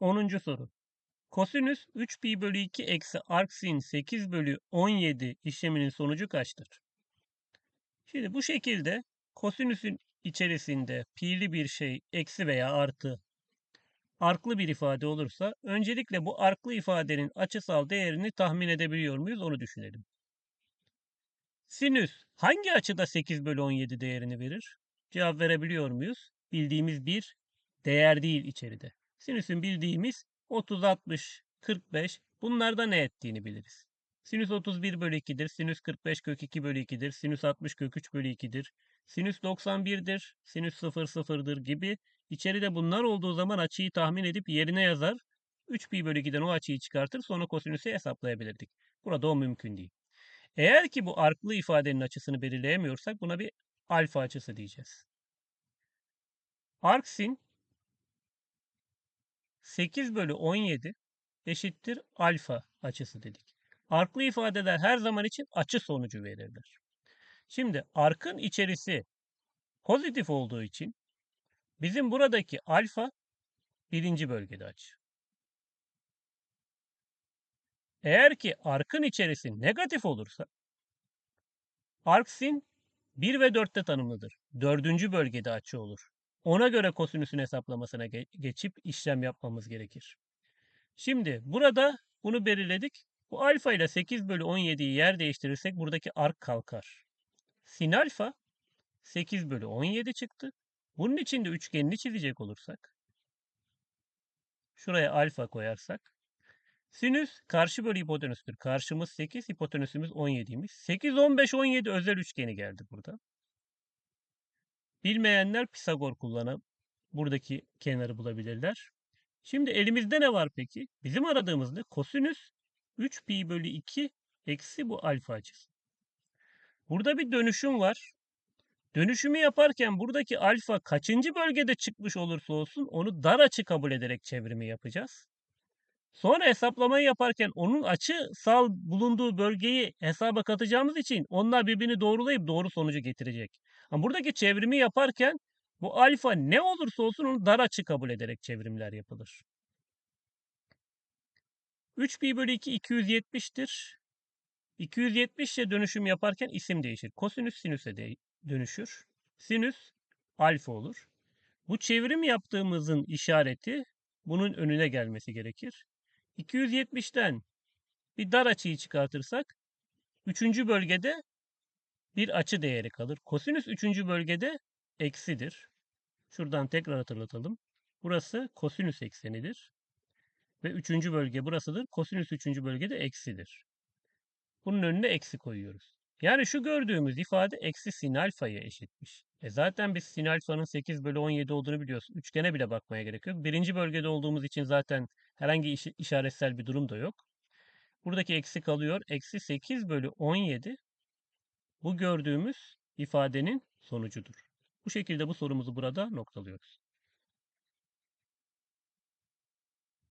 10. soru. Kosinüs 3 pi bölü 2 eksi arksin 8 bölü 17 işleminin sonucu kaçtır? Şimdi bu şekilde kosinüsün içerisinde pi'li bir şey eksi veya artı arklı bir ifade olursa öncelikle bu arklı ifadenin açısal değerini tahmin edebiliyor muyuz onu düşünelim. Sinüs hangi açıda 8 bölü 17 değerini verir? Cevap verebiliyor muyuz? Bildiğimiz bir değer değil içeride. Sinüsün bildiğimiz 30, 60, 45 bunlarda ne ettiğini biliriz. Sinüs 31 bölü 2'dir. Sinüs 45 kök 2 bölü 2'dir. Sinüs 60 kök 3 bölü 2'dir. Sinüs 91'dir. Sinüs 0 0'dır gibi. İçeride bunlar olduğu zaman açıyı tahmin edip yerine yazar. 3 pi bölü 2'den o açıyı çıkartır sonra kosinüsü hesaplayabilirdik. Burada o mümkün değil. Eğer ki bu arklı ifadenin açısını belirleyemiyorsak buna bir alfa açısı diyeceğiz. Arksin 8 bölü 17 eşittir alfa açısı dedik. Arklı ifadeler her zaman için açı sonucu verirler. Şimdi arkın içerisi pozitif olduğu için bizim buradaki alfa birinci bölgede açı. Eğer ki arkın içerisi negatif olursa arksin 1 ve 4'te tanımlıdır. Dördüncü bölgede açı olur. Ona göre kosinüsün hesaplamasına ge geçip işlem yapmamız gerekir. Şimdi burada bunu belirledik. Bu alfa ile 8 bölü 17'yi yer değiştirirsek buradaki ark kalkar. Sin alfa 8 bölü 17 çıktı. Bunun için de üçgenini çizecek olursak. Şuraya alfa koyarsak. Sinüs karşı bölü hipotenüstür. Karşımız 8, hipotenüsümüz 17'ymiş. 8, 15, 17 özel üçgeni geldi burada. Bilmeyenler Pisagor kullanıp buradaki kenarı bulabilirler. Şimdi elimizde ne var peki? Bizim aradığımızda kosinüs 3 pi bölü 2 eksi bu alfa açısı. Burada bir dönüşüm var. Dönüşümü yaparken buradaki alfa kaçıncı bölgede çıkmış olursa olsun onu dar açı kabul ederek çevrimi yapacağız. Sonra hesaplamayı yaparken onun açısal bulunduğu bölgeyi hesaba katacağımız için onlar birbirini doğrulayıp doğru sonucu getirecek. Ama buradaki çevrimi yaparken bu alfa ne olursa olsun onu dar açı kabul ederek çevrimler yapılır. 3 pi bölü 2 270'tir. 270 ile dönüşüm yaparken isim değişir. Kosinüs sinüse de dönüşür. Sinüs alfa olur. Bu çevrim yaptığımızın işareti bunun önüne gelmesi gerekir. 270'ten bir dar açıyı çıkartırsak 3. bölgede bir açı değeri kalır. Kosinüs 3. bölgede eksidir. Şuradan tekrar hatırlatalım. Burası kosinüs eksenidir. Ve 3. bölge burasıdır. Kosinüs 3. bölgede eksidir. Bunun önüne eksi koyuyoruz. Yani şu gördüğümüz ifade eksi sin alfaya eşitmiş. E zaten biz sin alfanın 8 bölü 17 olduğunu biliyoruz. Üçgene bile bakmaya gerek yok. Birinci bölgede olduğumuz için zaten herhangi iş işaretsel bir durum da yok. Buradaki eksi kalıyor. Eksi 8 bölü 17 bu gördüğümüz ifadenin sonucudur. Bu şekilde bu sorumuzu burada noktalıyoruz.